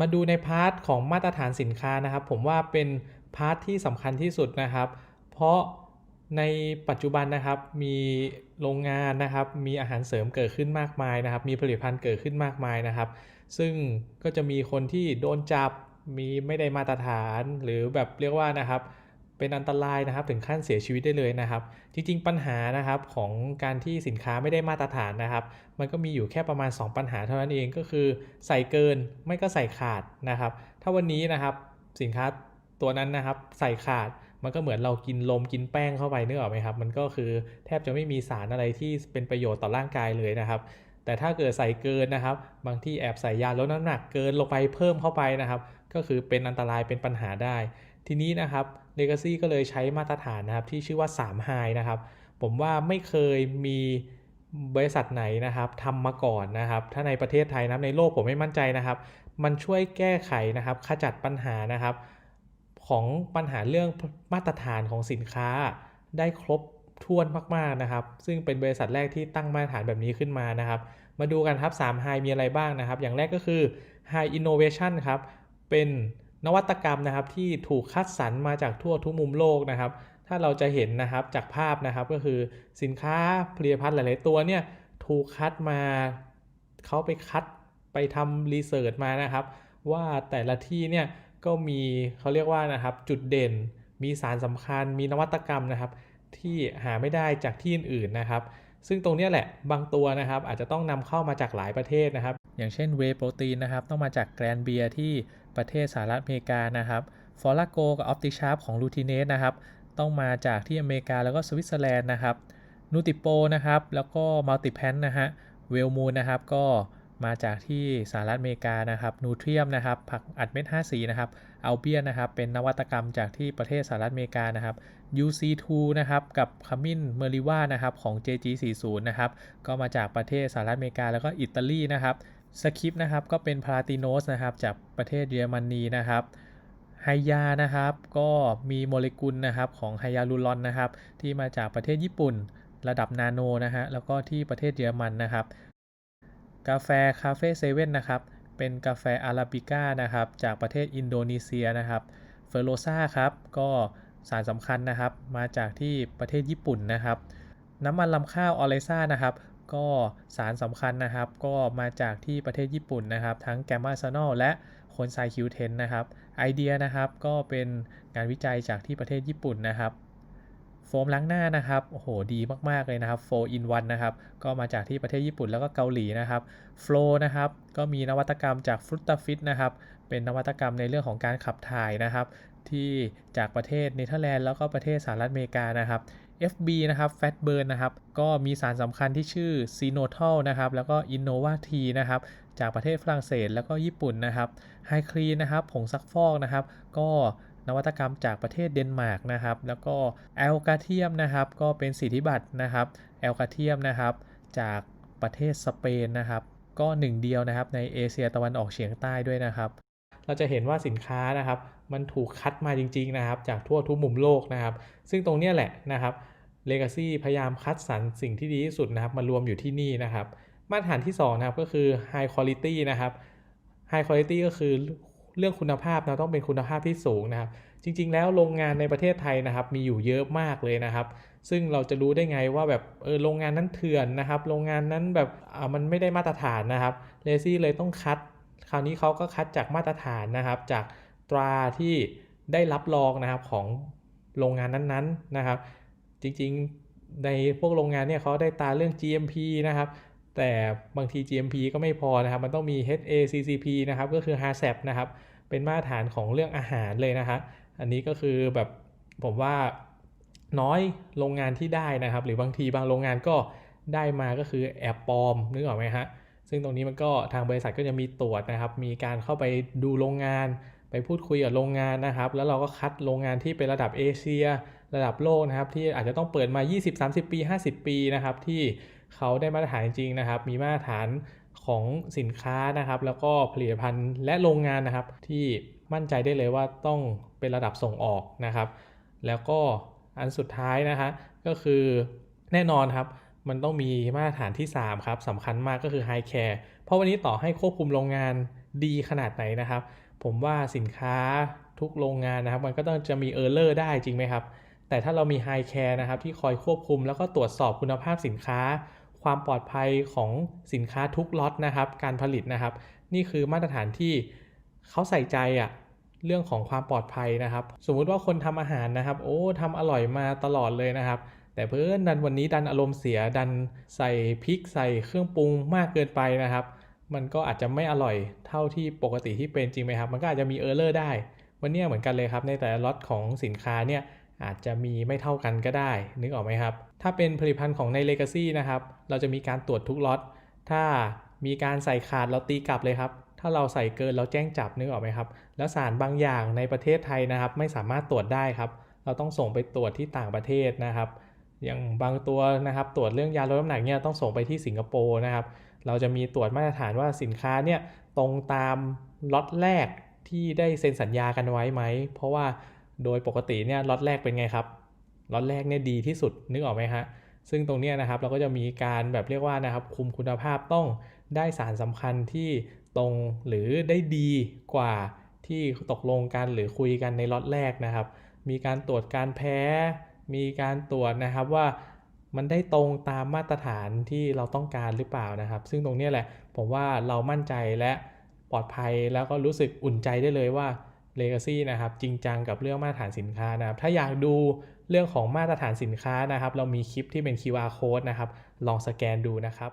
มาดูในพาร์ทของมาตรฐานสินค้านะครับ ผมว่าเป็นพาร์ทที่สำคัญที่สุดนะครับ เพราะในปัจจุบันนะครับมีโรงงานนะครับ มีอาหารเสริมเกิดขึ้นมากมายนะครับ มีผลิตภัณฑ์เกิดขึ้นมากมายนะครับ ซึ่งก็จะมีคนที่โดนจับมีไม่ได้มาตรฐานหรือแบบเรียกว่านะครับ เป็นอันตรายนะครับถึงขั้นเสียชีวิตได้เลยนะครับ จริงๆปัญหานะครับของการที่สินค้าไม่ได้มาตรฐานนะครับ มันก็มีอยู่แค่ประมาณ 2 ปัญหาเท่านั้นเองก็คือใส่เกินไม่ก็ใส่ขาดนะครับ ถ้าวันนี้นะครับสินค้าตัวนั้นนะครับใส่ขาดมันก็เหมือนเรากินลมกินแป้งเข้าไปนึกออกไหมครับ มันก็คือแทบจะไม่มีสารอะไรที่เป็นประโยชน์ต่อร่างกายเลยนะครับ แต่ถ้าเกิดใส่เกินนะครับ บางที่แอบใส่ยาลดน้ำหนักเกินลงไปเพิ่มเข้าไปนะครับ ก็คือเป็นอันตรายเป็นปัญหาได้ ทีนี้นะครับ Legacy ก็เลยใช้มาตรฐานนะครับที่ชื่อว่า3 High นะครับ ผมว่าไม่เคยมีบริษัทไหนนะครับทำมาก่อนนะครับ ถ้าในประเทศไทยนะในโลกผมไม่มั่นใจนะครับ มันช่วยแก้ไขนะครับขจัดปัญหานะครับ ของปัญหาเรื่องมาตรฐานของสินค้า ได้ครบถ้วนมากๆนะครับ ซึ่งเป็นบริษัทแรกที่ตั้งมาตรฐานแบบนี้ขึ้นมานะครับ มาดูกันครับ3 High มีอะไรบ้างนะครับ อย่างแรกก็คือ High Innovation ครับเป็น นวัตกรรมนะครับที่ถูกคัดสรรมาจากทั่วทุกมุมโลกนะครับ ถ้าเราจะเห็นนะครับจากภาพนะครับก็คือสินค้าผลิตภัณฑ์หลาย ๆ ตัวเนี่ยถูกคัดมาเขาไปคัดไปทำรีเสิร์ชมานะครับ ว่าแต่ละที่เนี่ยก็มีเขาเรียกว่านะครับจุดเด่น มีสารสำคัญ มีนวัตกรรมนะครับ ที่หาไม่ได้จากที่อื่นๆนะครับ ซึ่งตรงนี้แหละบางตัวนะครับอาจจะต้องนำเข้ามาจากหลายประเทศนะครับ อย่างเช่นเวโปรตีนนะครับต้องมาจากแกรนเบียที่ประเทศสหรัฐอเมริกานะครับฟอร์ลาโกกับออปติชาร์ปของลูทิเนสนะครับต้องมาจากที่อเมริกาแล้วก็สวิตเซอร์แลนด์นะครับนูติโปนะครับแล้วก็มัลติแพนนะฮะเวลมูนนะครับก็มาจากที่สหรัฐอเมริกานะครับนูเทรียมนะครับผักอัดเม็ด5สีนะครับอัลเบียนนะครับเป็นนวัตกรรมจากที่ประเทศสหรัฐอเมริกานะครับ UC2 นะครับกับขมิ้นเมริว่านะครับของ JG40 นะครับก็มาจากประเทศสหรัฐอเมริกาแล้วก็อิตาลีนะครับ สคริปนะครับก็เป็นพาราติโนสนะครับจากประเทศเยอรมนีนะครับไฮยานะครับก็มีโมเลกุลนะครับของไฮยาลูรอนนะครับที่มาจากประเทศญี่ปุ่นระดับนาโนนะฮะแล้วก็ที่ประเทศเยอรมันนะครับ กาแฟคาเฟ่เซเว่นนะครับเป็นกาแฟอาราบิก้านะครับจากประเทศอินโดนีเซียนะครับเฟโรซาครับก็สารสำคัญนะครับมาจากที่ประเทศญี่ปุ่นนะครับ น้ำมันลำข้าวออเรซ่านะครับ ก็สารสำคัญนะครับก็มาจากที่ประเทศญี่ปุ่นนะครับ ทั้งแกมมาซานอลและโคนไซคิวเทนนะครับไอเดียนะครับก็เป็นงานวิจัยจากที่ประเทศญี่ปุ่นนะครับโฟมล้างหน้านะครับ โอ้โห ดีมาก ๆ เลยนะครับ4 in 1นะครับ ก็มาจากที่ประเทศญี่ปุ่นแล้วก็เกาหลีนะครับโฟลนะครับ ก็มีนวัตกรรมจากฟรุตตาฟิตนะครับ เป็นนวัตกรรมในเรื่องของการขับถ่ายนะครับ ที่จากประเทศเนเธอร์แลนด์แล้วก็ประเทศสหรัฐอเมริกานะครับ FB นะครับ Fat Burn นะครับ ก็มีสารสำคัญที่ชื่อ c i n o t a l นะครับ แล้วก็ Innova T นะครับ จากประเทศฝรั่งเศสแล้วก็ญี่ปุ่นนะครับ High Clean นะครับ ผงซักฟอกนะครับ ก็นวัตกรรมจากประเทศเดนมาร์กนะครับ แล้วก็แอลกาเทียมนะครับ ก็เป็นสิทธิบัตรนะครับ แอลกาเทียมนะครับ จากประเทศสเปนนะครับ ก็หนึ่งเดียวนะครับในเอเชียตะวันออกเฉียงใต้ด้วยนะครับ เราจะเห็นว่าสินค้านะครับ มันถูกคัดมาจริงๆนะครับ จากทั่วทุกมุมโลกนะครับ ซึ่งตรงนี้แหละนะครับ Legacy พยายามคัดสรรสิ่งที่ดีที่สุดนะครับมารวมอยู่ที่นี่นะครับ มาตรฐานที่2นะครับก็คือ High Quality นะครับ High Quality ก็คือเรื่องคุณภาพนะต้องเป็นคุณภาพที่สูงนะครับ จริง ๆ แล้วโรงงานในประเทศไทยนะครับ มีอยู่เยอะมากเลยนะครับ ซึ่งเราจะรู้ได้ไงว่าแบบเออโรงงานนั้นเถื่อนนะครับ โรงงานนั้นแบบอ่ามันไม่ได้มาตรฐานนะครับเลซี่เลยต้องคัด คราวนี้เขาก็คัดจากมาตรฐานนะครับจาก ตราที่ได้รับรองนะครับของโรงงานนั้นๆนะครับ จริงๆในพวกโรงงานเนี่ยเขาได้ตราเรื่อง GMP นะครับแต่บางที GMP ก็ไม่พอนะครับ มันต้องมี HACCP นะครับก็คือ HACCP นะครับเป็นมาตรฐานของเรื่องอาหารเลยนะครับอันนี้ก็คือแบบผมว่าน้อยโรงงานที่ได้นะครับ หรือบางทีบางโรงงานก็ได้มาก็คือแอบปลอมนึกออกไหมฮะซึ่งตรงนี้มันก็ทางบริษัทก็จะมีตรวจนะครับ มีการเข้าไปดูโรงงาน ไปพูดคุยกับโรงงานนะครับ แล้วเราก็คัดโรงงานที่เป็นระดับเอเชีย ระดับโลกนะครับ ที่อาจจะต้องเปิดมา 20-30 ปี 50 ปีนะครับ ที่เขาได้มาตรฐานจริงนะครับ มีมาตรฐานของสินค้านะครับ แล้วก็ผลิตภัณฑ์และโรงงานนะครับ ที่มั่นใจได้เลยว่าต้องเป็นระดับส่งออกนะครับ แล้วก็อันสุดท้ายนะฮะก็คือแน่นอนครับมันต้องมีมาตรฐานที่ 3 ครับสำคัญมากก็คือ High Care เพราะวันนี้ต่อให้ควบคุมโรงงานดีขนาดไหนนะครับ ผมว่าสินค้าทุกโรงงานนะครับ มันก็ต้องจะมีเออร์เลอร์ได้จริงไหมครับ แต่ถ้าเรามี High Care นะครับที่คอยควบคุม แล้วก็ตรวจสอบคุณภาพสินค้า ความปลอดภัยของสินค้าทุกล็อตนะครับ การผลิตนะครับ นี่คือมาตรฐานที่เขาใส่ใจอะเรื่องของความปลอดภัยนะครับ สมมุติว่าคนทำอาหารนะครับ โอ้ทำอร่อยมาตลอดเลยนะครับ แต่เพื่อนดันวันนี้ดันอารมณ์เสียดันใส่พริกใส่เครื่องปรุงมากเกินไปนะครับ มันก็อาจจะไม่อร่อยเท่าที่ปกติที่เป็นจริงไหมครับ มันก็อาจจะมีเออร์เลอร์ได้ วันนี้เหมือนกันเลยครับ ในแต่ละล็อตของสินค้าเนี่ยอาจจะมีไม่เท่ากันก็ได้ นึกออกไหมครับ ถ้าเป็นผลิตภัณฑ์ของใน Legacy นะครับ เราจะมีการตรวจทุกล็อต ถ้ามีการใส่ขาดเราตีกลับเลยครับ ถ้าเราใส่เกินเราแจ้งจับนึกออกไหมครับ แล้วสารบางอย่างในประเทศไทยนะครับ ไม่สามารถตรวจได้ครับ เราต้องส่งไปตรวจที่ต่างประเทศนะครับ อย่างบางตัวนะครับ ตรวจเรื่องยาลดน้ำหนักเนี่ยต้องส่งไปที่สิงคโปร์นะครับ เราจะมีตรวจมาตรฐานว่าสินค้าเนี่ยตรงตามล็อตแรกที่ได้เซ็นสัญญากันไว้ไหม เพราะว่าโดยปกติเนี่ยล็อตแรกเป็นไงครับล็อตแรกเนี่ยดีที่สุดนึกออกไหมฮะซึ่งตรงเนี้ยนะครับเราก็จะมีการแบบเรียกว่านะครับคุมคุณภาพต้องได้สารสำคัญที่ตรงหรือได้ดีกว่าที่ตกลงกันหรือคุยกันในล็อตแรกนะครับ มีการตรวจการแพ้ มีการตรวจนะครับว่า มันได้ตรงตามมาตรฐานที่เราต้องการหรือเปล่านะครับ ซึ่งตรงนี้แหละผมว่าเรามั่นใจและปลอดภัยแล้วก็รู้สึกอุ่นใจได้เลยว่า Legacy นะครับจริงจังกับเรื่องมาตรฐานสินค้านะครับ ถ้าอยากดูเรื่องของมาตรฐานสินค้านะครับ เรามีคลิปที่เป็น QR code นะครับ ลองสแกนดูนะครับ